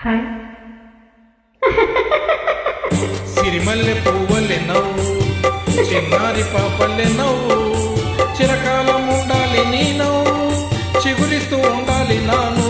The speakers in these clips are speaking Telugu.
హాయ్. సిరిమల్లె పువ్వలె నవ్వు చిన్నారి పాపల్లె నవ్వు చిరకాలం ఉండాలి నీ నవ్వు చిగురిస్తూ ఉండాలి నాను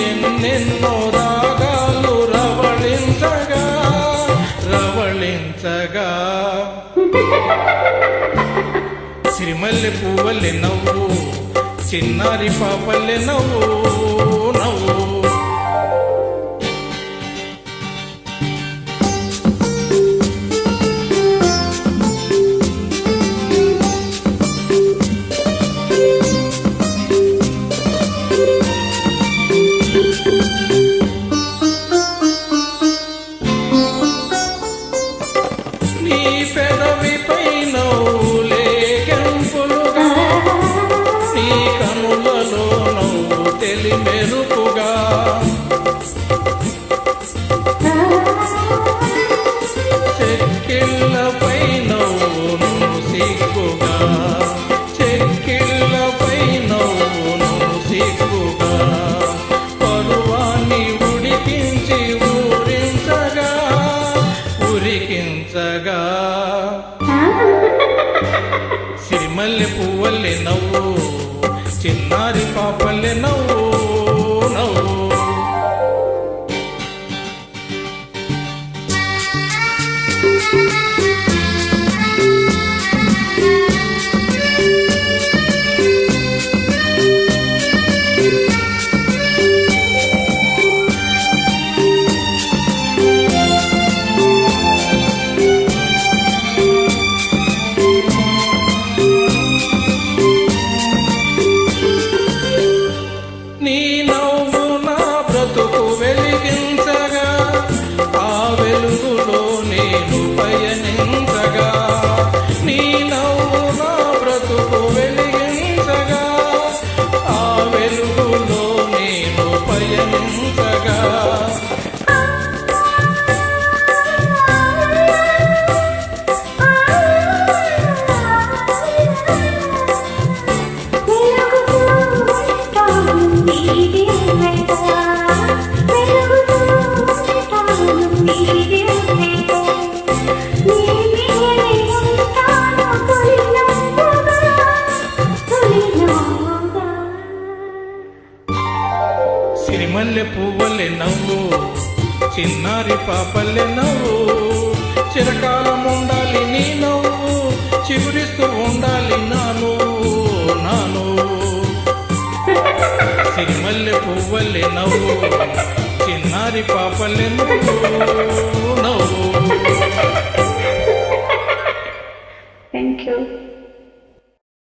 ఎన్నెన్నో రాగాలు రవళించగా రవళించగా. సిరిమల్లె పువ్వల్లె నవ్వు చిన్నారి పాపల్లె నవ్వు నవ్వు. చెక్కిళ్ళపై నవ్వును సిగ్గుగా. చెక్కిళ్ళపై నవ్వును సిగ్గుగా. పరువాన్ని ఉడికించి ఊరించగా ఉరికించగా. సిరిమల్లె పువ్వల్లె నవ్వు చిన్నారి పాపల్లె నవ్వు నవ్వు. నేను నవ్వు చిన్నారి పాపల్లె నవ్వు చిరకాలం ఉండాలి నీ నవ్వు చిగురిస్తూ ఉండాలి నాను నాను. సిరిమల్లె పువ్వల్లె నవ్వు చిన్నారి పాపల్లె నవ్వు నవ్వు. Thank you